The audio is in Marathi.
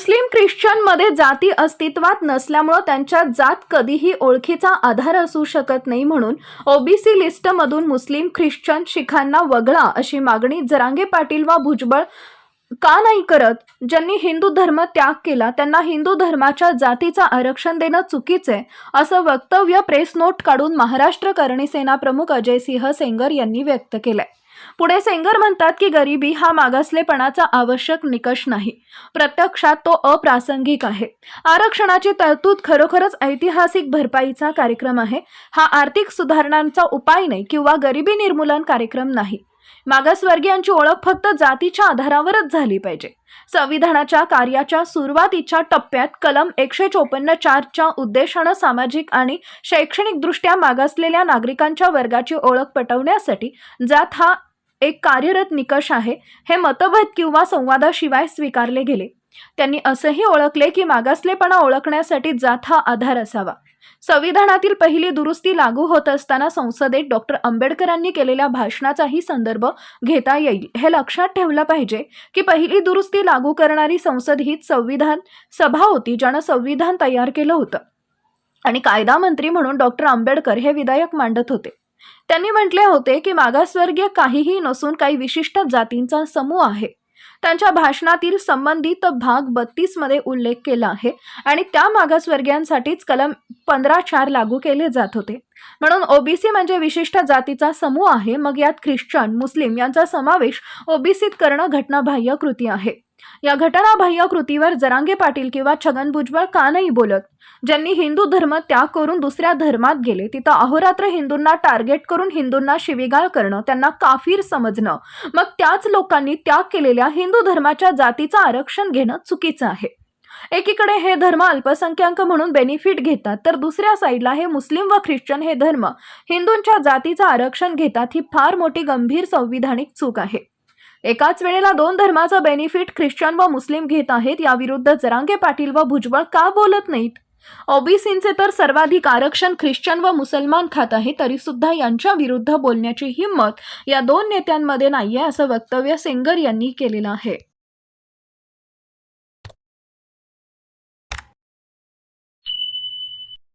मुस्लिम ख्रिश्चनमध्ये जाती अस्तित्वात नसल्यामुळं त्यांच्या जात कधीही ओळखीचा आधार असू शकत नाही म्हणून ओबीसी लिस्टमधून मुस्लिम ख्रिश्चन शिखांना वगळा अशी मागणी जरांगे पाटील व भुजबळ का नाही करत? ज्यांनी हिंदू धर्म त्याग केला त्यांना हिंदू धर्माच्या जातीचं आरक्षण देणं चुकीचं आहे असं वक्तव्य प्रेस नोट काढून महाराष्ट्र करणी सेना प्रमुख अजय सिंह सेंगर यांनी व्यक्त केलंय. पुढे सेंगर म्हणतात की गरिबी हा मागासलेपणाचा आवश्यक निकष नाही. प्रत्यक्षात तो अप्रासंगिक आहे. आरक्षणाची तरतूद खरोखरच ऐतिहासिक भरपाईचा कार्यक्रम आहे. हा आर्थिक सुधारणांचा उपाय नाही किंवा गरिबी निर्मूलन कार्यक्रम नाही. मागासवर्गीयांची ओळख फक्त जातीच्या आधारावरच झाली पाहिजे. संविधानाच्या कार्याच्या सुरुवातीच्या टप्प्यात कलम एकशे चोपन्न चारच्या उद्देशानं सामाजिक आणि शैक्षणिकदृष्ट्या मागासलेल्या नागरिकांच्या वर्गाची ओळख पटवण्यासाठी जात हा एक कार्यरत निकष आहे. हे मतभेद किंवा संवादाशिवाय स्वीकारले गेले. त्यांनी असंही ओळखले की मागासलेपणा ओळखण्यासाठी जात हा आधार असावा. संविधानातील पहिली दुरुस्ती लागू होत असताना संसदेत डॉक्टर आंबेडकरांनी केलेल्या भाषणाचाही संदर्भ घेता येईल. हे लक्षात ठेवलं पाहिजे की पहिली दुरुस्ती लागू करणारी संसद हीच संविधान सभा होती ज्यानं संविधान तयार केलं होतं. आणि कायदा मंत्री म्हणून डॉक्टर आंबेडकर हे विधायक मांडत होते. त्यांनी म्हटले होते की मागासवर्गीय काहीही नसून काही विशिष्ट जातींचा समूह आहे. त्यांच्या भाषणातील संबंधित भाग बत्तीसमध्ये उल्लेख केला आहे आणि त्या मागासवर्गीयांसाठीच कलम पंधरा चार लागू केले जात होते. म्हणून ओबीसी म्हणजे विशिष्ट जातीचा समूह आहे. मग यात ख्रिश्चन मुस्लिम यांचा समावेश ओबीसीत करणं घटनाबाह्य कृती आहे. या घटनाबाह्य कृतीवर जरांगे पाटील किंवा छगन भुजबळ का नाही बोलत? ज्यांनी हिंदू धर्म त्याग करून दुसऱ्या धर्मात गेले तिथं अहोरात्र हिंदूंना टार्गेट करून हिंदूंना शिवीगाळ करणं त्यांना काफीर समजणं. मग त्याच लोकांनी त्याग केलेल्या हिंदू धर्माच्या जातीचं आरक्षण घेणं चुकीचं आहे. एकीकडे हे धर्म अल्पसंख्याक म्हणून बेनिफिट घेतात तर दुसऱ्या साईडला हे मुस्लिम व ख्रिश्चन हे धर्म हिंदूंच्या जातीचं आरक्षण घेतात ही फार मोठी गंभीर संविधानिक चूक आहे. एकाच वेळेला दोन धर्माचं बेनिफिट ख्रिश्चन व मुस्लिम घेत आहेत याविरुद्ध जरांगे पाटील व भुजबळ का बोलत नाहीत? ओबीसींचे तर सर्वाधिक आरक्षण ख्रिश्चन व मुसलमान खात आहे तरी सुद्धा यांच्या विरुद्ध बोलण्याची हिंमत या दोन नेत्यांमध्ये नाहीये असं वक्तव्य सेंगर यांनी केलेलं आहे.